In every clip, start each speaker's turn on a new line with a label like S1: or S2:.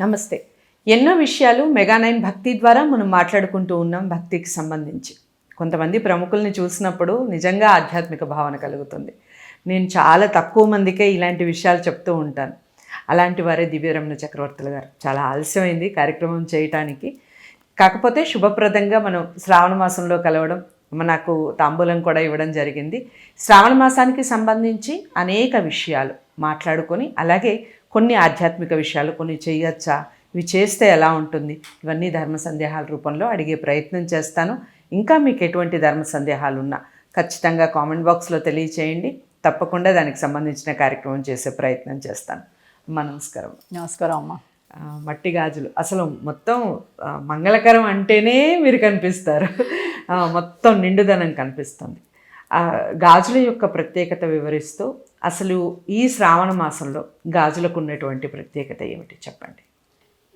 S1: నమస్తే. ఎన్నో విషయాలు మెగానైన్ భక్తి ద్వారా మనం మాట్లాడుకుంటూ ఉన్నాం భక్తికి సంబంధించి. కొంతమంది ప్రముఖుల్ని చూసినప్పుడు నిజంగా ఆధ్యాత్మిక భావన కలుగుతుంది. నేను చాలా తక్కువ మందికే ఇలాంటి విషయాలు చెప్తూ ఉంటాను. అలాంటి వారే దివ్యరమణ చక్రవర్తులు గారు. చాలా ఆలస్యమైంది కార్యక్రమం చేయటానికి. కాకపోతే శుభప్రదంగా మనం శ్రావణ మాసంలో కలవడం నాకు తాంబూలం కూడా ఇవ్వడం జరిగింది. శ్రావణ మాసానికి సంబంధించి అనేక విషయాలు మాట్లాడుకొని అలాగే కొన్ని ఆధ్యాత్మిక విషయాలు కొన్ని చేయొచ్చా? ఇవి చేస్తే ఎలా ఉంటుంది? ఇవన్నీ ధర్మ సందేహాల రూపంలో అడిగే ప్రయత్నం చేస్తాను. ఇంకా మీకు ఎటువంటి ధర్మ సందేహాలు ఉన్నా ఖచ్చితంగా కామెంట్ బాక్స్లో తెలియచేయండి. తప్పకుండా దానికి సంబంధించిన కార్యక్రమం చేసే ప్రయత్నం చేస్తాను. అమ్మా నమస్కారం.
S2: నమస్కారం అమ్మ.
S1: మట్టి గాజులు. అసలు మొత్తం మంగళకరం అంటేనే మీరు కనిపిస్తారు. మొత్తం నిండుదనం కనిపిస్తుంది. గాజుల యొక్క ప్రత్యేకత వివరిస్తూ అసలు ఈ శ్రావణ మాసంలో గాజులకు ఉన్నటువంటి ప్రత్యేకత ఏమిటి చెప్పండి?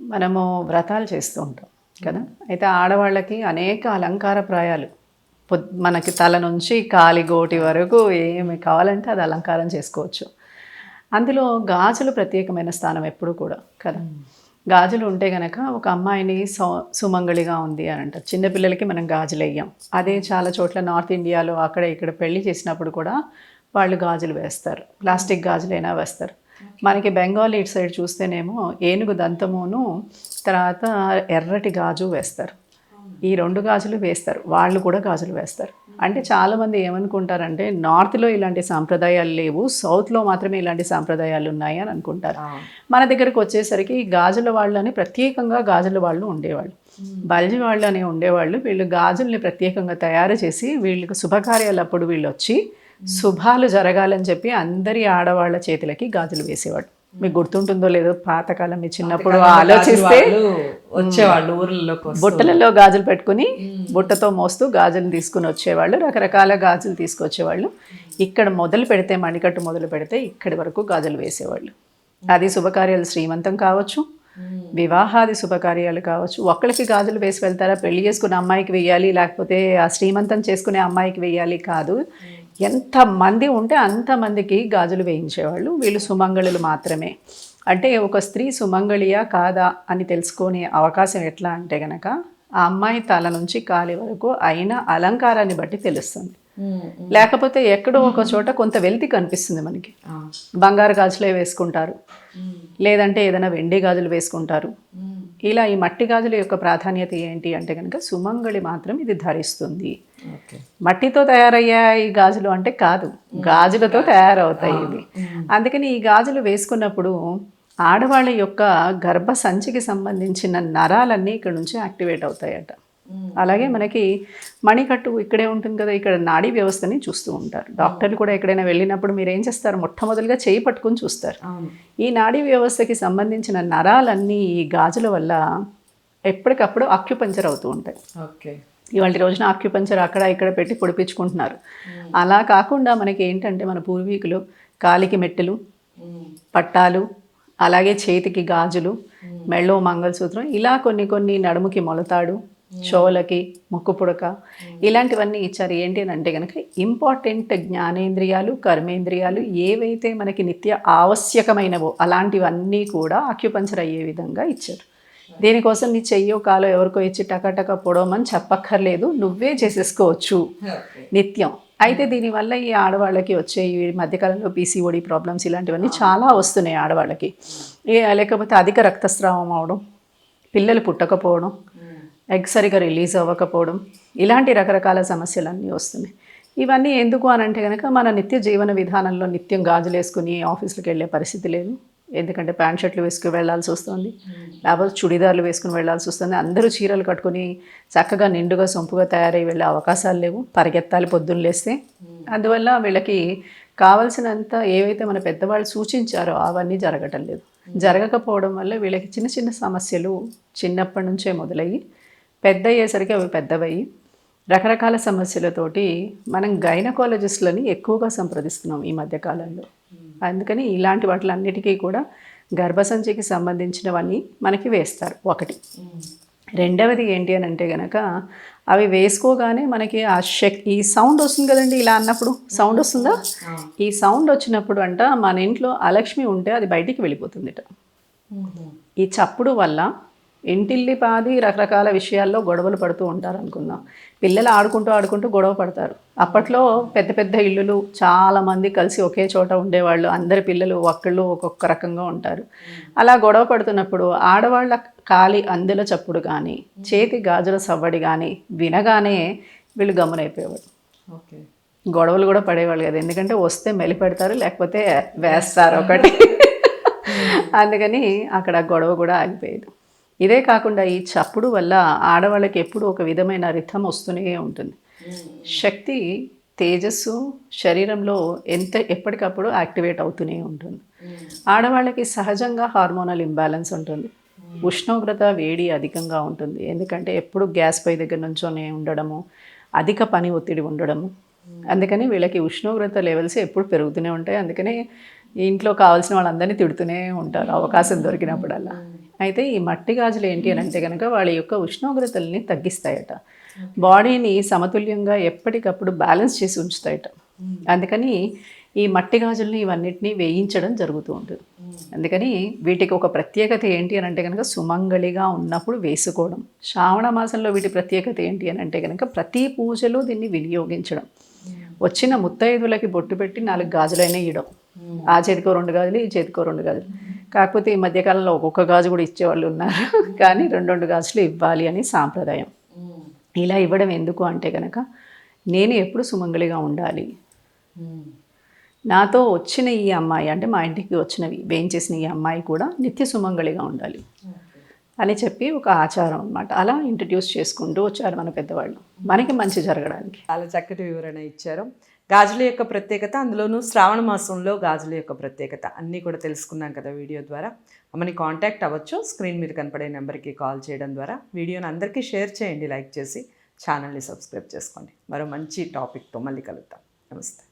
S2: మనము వ్రతాలు చేస్తూ ఉంటాం కదా? అయితే ఆడవాళ్ళకి అనేక అలంకార ప్రాయాలు. మనకి తల నుంచి కాలిగోటి వరకు ఏమి కావాలంటే అది అలంకారం చేసుకోవచ్చు. అందులో గాజులు ప్రత్యేకమైన స్థానం ఎప్పుడు కూడా కదా? గాజులు ఉంటే గనక ఒక అమ్మాయిని సౌ సుమంగళిగా ఉంది అని అంటారు. చిన్నపిల్లలకి మనం గాజులు వేయం. అదే చాలా చోట్ల నార్త్ ఇండియాలో అక్కడ ఇక్కడ పెళ్ళి చేసినప్పుడు కూడా వాళ్ళు గాజులు వేస్తారు. ప్లాస్టిక్ గాజులైనా వేస్తారు. మనకి బెంగాల్ ఇటు సైడ్ చూస్తేనేమో ఏనుగు దంతమును తర్వాత ఎర్రటి గాజు వేస్తారు. ఈ రెండు గాజులు వేస్తారు. వాళ్ళు కూడా గాజులు వేస్తారు. అంటే చాలామంది ఏమనుకుంటారంటే నార్త్లో ఇలాంటి సాంప్రదాయాలు లేవు సౌత్లో మాత్రమే ఇలాంటి సాంప్రదాయాలు ఉన్నాయి అని అనుకుంటారు. మన దగ్గరకు వచ్చేసరికి గాజుల వాళ్ళని ప్రత్యేకంగా గాజుల వాళ్ళు ఉండేవాళ్ళు. బల్జి వాళ్ళు అని ఉండేవాళ్ళు. వీళ్ళు గాజుల్ని ప్రత్యేకంగా తయారు చేసి వీళ్ళకి శుభకార్యాలప్పుడు వీళ్ళు వచ్చి శుభాలు జరగాలని చెప్పి అందరి ఆడవాళ్ళ చేతులకి గాజులు వేసేవాడు. మీకు గుర్తుంటుందో లేదో పాతకాలం మీ చిన్నప్పుడు ఆలోచిస్తే
S1: వాళ్ళు వచ్చేవాళ్ళు ఊర్లలోకి వస్తూ.
S2: బుట్టలలో గాజులు పెట్టుకుని బుట్టతో మోస్తూ గాజులు తీసుకుని వచ్చేవాళ్ళు రకరకాల గాజులు తీసుకొచ్చేవాళ్ళు. ఇక్కడ మొదలు పెడితే మణికట్టు మొదలు పెడితే ఇక్కడి వరకు గాజులు వేసేవాళ్ళు. అది శుభకార్యాలు శ్రీమంతం కావచ్చు వివాహాది శుభకార్యాలు కావచ్చు. ఒక్కరికి గాజులు వేసి వెళ్తారా? పెళ్ళి చేసుకున్న అమ్మాయికి వెయ్యాలి లేకపోతే ఆ శ్రీమంతం చేసుకునే అమ్మాయికి వెయ్యాలి కాదు. ఎంత మంది ఉంటే అంతమందికి గాజులు వేయించేవాళ్ళు. వీళ్ళు సుమంగళులు మాత్రమే. అంటే ఒక స్త్రీ సుమంగళియా కాదా అని తెలుసుకునే అవకాశం ఎట్లా అంటే గనక ఆ అమ్మాయి తల నుంచి కాలి వరకు అయిన అలంకారాన్ని బట్టి తెలుస్తుంది. లేకపోతే ఎక్కడో ఒక చోట కొంత వెల్తి కనిపిస్తుంది మనకి. బంగారు గాజులే వేసుకుంటారు. లేదంటే ఏదైనా వెండి గాజులు వేసుకుంటారు. ఇలా ఈ మట్టి గాజుల యొక్క ప్రాధాన్యత ఏంటి అంటే కనుక సుమంగళి మాత్రం ఇది ధరిస్తుంది. మట్టితో తయారయ్యే ఈ గాజులు అంటే కాదు. గాజులతో తయారవుతాయి ఇవి. అందుకని ఈ గాజులు వేసుకున్నప్పుడు ఆడవాళ్ళ యొక్క గర్భ సంచికి సంబంధించిన నరాలన్నీ ఇక్కడ నుంచి యాక్టివేట్ అవుతాయట. అలాగే మనకి మణికట్టు ఇక్కడే ఉంటుంది కదా ఇక్కడ నాడీ వ్యవస్థని చూస్తూ ఉంటారు. డాక్టర్లు కూడా ఎక్కడైనా వెళ్ళినప్పుడు మీరు ఏం చేస్తారు? మొట్టమొదటిగా చేయి పట్టుకుని చూస్తారు. ఈ నాడీ వ్యవస్థకి సంబంధించిన నరాలన్నీ ఈ గాజుల వల్ల ఎప్పటికప్పుడు అక్యుపంచర్ అవుతూ ఉంటాయి.
S1: ఓకే.
S2: ఇవాళ రోజున ఆక్యుపంచర్ అక్కడ ఇక్కడ పెట్టి పొడిపించుకుంటున్నారు. అలా కాకుండా మనకి ఏంటంటే మన పూర్వీకులు కాలికి మెట్టెలు పట్టాలు అలాగే చేతికి గాజులు మెళ్ళో మంగళసూత్రం ఇలా కొన్ని కొన్ని నడుముకి మొలతాడు చెవులకి ముక్కు పుడక ఇలాంటివన్నీ ఇచ్చారు. ఏంటి అని అంటే కనుక ఇంపార్టెంట్ జ్ఞానేంద్రియాలు కర్మేంద్రియాలు ఏవైతే మనకి నిత్య ఆవశ్యకమైనవో అలాంటివన్నీ కూడా అక్యుపంచర్ అయ్యే విధంగా ఇచ్చారు. దీనికోసం నీ చెయ్యో కాలో ఎవరికో ఇచ్చి టకటక పొడవమని చెప్పక్కర్లేదు. నువ్వే చేసేసుకోవచ్చు. నిత్యం. అయితే దీనివల్ల ఈ ఆడవాళ్ళకి వచ్చే ఈ మధ్యకాలంలో పీసీఓడి ప్రాబ్లమ్స్ ఇలాంటివన్నీ చాలా వస్తున్నాయి ఆడవాళ్ళకి. ఏ- లేకపోతే అధిక రక్తస్రావం అవడం పిల్లలు పుట్టకపోవడం ఎగ్ సరిగా రిలీజ్ అవ్వకపోవడం ఇలాంటి రకరకాల సమస్యలన్నీ వస్తున్నాయి. ఇవన్నీ ఎందుకు అని అంటే కనుక మన నిత్య జీవన విధానంలో నిత్యం గాజులు వేసుకుని ఆఫీసులకు వెళ్ళే పరిస్థితి లేదు. ఎందుకంటే ప్యాంట్ షర్ట్లు వేసుకుని వెళ్ళాల్సి వస్తుంది. లేకపోతే చుడిదార్లు వేసుకుని వెళ్ళాల్సి వస్తుంది. అందరూ చీరలు కట్టుకుని చక్కగా నిండుగా సొంపుగా తయారై వెళ్ళే అవకాశాలు లేవు. పరిగెత్తాలి పొద్దున్న లేస్తే. అందువల్ల వీళ్ళకి కావలసినంత ఏవైతే మన పెద్దవాళ్ళు సూచించారో అవన్నీ జరగటం లేదు. జరగకపోవడం వల్ల వీళ్ళకి చిన్న చిన్న సమస్యలు చిన్నప్పటి నుంచే మొదలయ్యి పెద్ద అయ్యేసరికి అవి పెద్దవయ్యి రకరకాల సమస్యలతోటి మనం గైనకాలజిస్టులని ఎక్కువగా సంప్రదిస్తున్నాం ఈ మధ్య కాలంలో. అందుకని ఇలాంటి వాటిలన్నిటికీ కూడా గర్భసంచికి సంబంధించినవన్నీ మనకి వేస్తారు ఒకటి. రెండవది ఏంటి అని అంటే గనక అవి వేసుకోగానే మనకి ఆ శక్ ఈ సౌండ్ వస్తుంది కదండి ఇలా అన్నప్పుడు? సౌండ్ వస్తుందా? ఈ సౌండ్ వచ్చినప్పుడు అంట మన ఇంట్లో అలక్ష్మి ఉంటే అది బయటికి వెళ్ళిపోతుందిట. ఈ చప్పుడు వల్ల ఇంటిల్లి పాది రకరకాల విషయాల్లో గొడవలు పడుతూ ఉంటారు అనుకుందాం పిల్లలు ఆడుకుంటూ ఆడుకుంటూ గొడవ పడతారు. అప్పట్లో పెద్ద పెద్ద ఇల్లులు చాలా మంది కలిసి ఒకే చోట ఉండేవాళ్ళు. అందరి పిల్లలు ఒక్కళ్ళు ఒక్కొక్క రకంగా ఉంటారు. అలా గొడవ పడుతున్నప్పుడు ఆడవాళ్ళ కాలి అందెల చప్పుడు కానీ చేతి గాజుల సవ్వడి కానీ వినగానే వీళ్ళు గమనైపోయేవాళ్ళు
S1: ఓకే.
S2: గొడవలు కూడా పడేవాళ్ళు కదా. ఎందుకంటే వస్తే మెలి పెడతారు లేకపోతే వేస్తారు ఒకటి. అందుకని అక్కడ గొడవ కూడా ఆగిపోయేది. ఇదే కాకుండా ఈ చప్పుడు వల్ల ఆడవాళ్ళకి ఎప్పుడు ఒక విధమైన రిథం వస్తూనే ఉంటుంది. శక్తి తేజస్సు శరీరంలో ఎంత ఎప్పటికప్పుడు యాక్టివేట్ అవుతూనే ఉంటుంది. ఆడవాళ్ళకి సహజంగా హార్మోనల్ ఇంబ్యాలెన్స్ ఉంటుంది. ఉష్ణోగ్రత వేడి అధికంగా ఉంటుంది. ఎందుకంటే ఎప్పుడు గ్యాస్ పై దగ్గర నుంచోనే ఉండడము అధిక పని ఒత్తిడి ఉండడము. అందుకని వీళ్ళకి ఉష్ణోగ్రత లెవెల్స్ ఎప్పుడు పెరుగుతూనే ఉంటాయి. అందుకని ఇంట్లో కావాల్సిన వాళ్ళందరినీ తిడుతూనే ఉంటారు. అవకాశం దొరికినప్పుడల్లా. అయితే ఈ మట్టి గాజులు ఏంటి అని అంటే కనుక వాళ్ళ యొక్క ఉష్ణోగ్రతల్ని తగ్గిస్తాయట. బాడీని సమతుల్యంగా ఎప్పటికప్పుడు బ్యాలెన్స్ చేసి ఉంచుతాయట. అందుకని ఈ మట్టి గాజుల్ని ఇవన్నిటిని వేయించడం జరుగుతూ ఉంటుంది. అందుకని వీటికి ఒక ప్రత్యేకత ఏంటి అని అంటే కనుక సుమంగళిగా ఉన్నప్పుడు వేసుకోవడం. శ్రావణ మాసంలో వీటి ప్రత్యేకత ఏంటి అని అంటే కనుక ప్రతి పూజలో దీన్ని వినియోగించడం. వచ్చిన ముత్తైదులకి బొట్టు పెట్టి నాలుగు గాజులైనా ఇవ్వడం ఆ చేతికో రెండు గాజులు ఈ చేతికో రెండు గాజులు. కాకపోతే ఈ మధ్యకాలంలో ఒక్కొక్క గాజు కూడా ఇచ్చేవాళ్ళు ఉన్నారు. కానీ రెండు రెండు గాజులు ఇవ్వాలి అని సాంప్రదాయం. ఇలా ఇవ్వడం ఎందుకు అంటే కనుక నేను ఎప్పుడు సుమంగళిగా ఉండాలి. నాతో వచ్చిన ఈ అమ్మాయి అంటే మా ఇంటికి వచ్చినవి వేయించేసిన ఈ అమ్మాయి కూడా నిత్య సుమంగళిగా ఉండాలి అని చెప్పి ఒక ఆచారం అన్నమాట. అలా ఇంట్రడ్యూస్ చేసుకుంటూ వచ్చారు మన పెద్దవాళ్ళు. మనకి మంచి జరగడానికి.
S1: చాలా చక్కటి వివరణ ఇచ్చారు. గాజుల యొక్క ప్రత్యేకత అందులోనూ శ్రావణ మాసంలో గాజుల యొక్క ప్రత్యేకత అన్నీ కూడా తెలుసుకున్నాం కదా వీడియో ద్వారా. అమ్మని కాంటాక్ట్ అవ్వచ్చు. స్క్రీన్ మీద కనపడే నెంబర్కి కాల్ చేయడం ద్వారా. వీడియోని అందరికీ షేర్ చేయండి లైక్ చేసి ఛానల్ని సబ్స్క్రైబ్ చేసుకోండి. మరో మంచి టాపిక్తో మళ్ళీ కలుద్దాం. నమస్తే.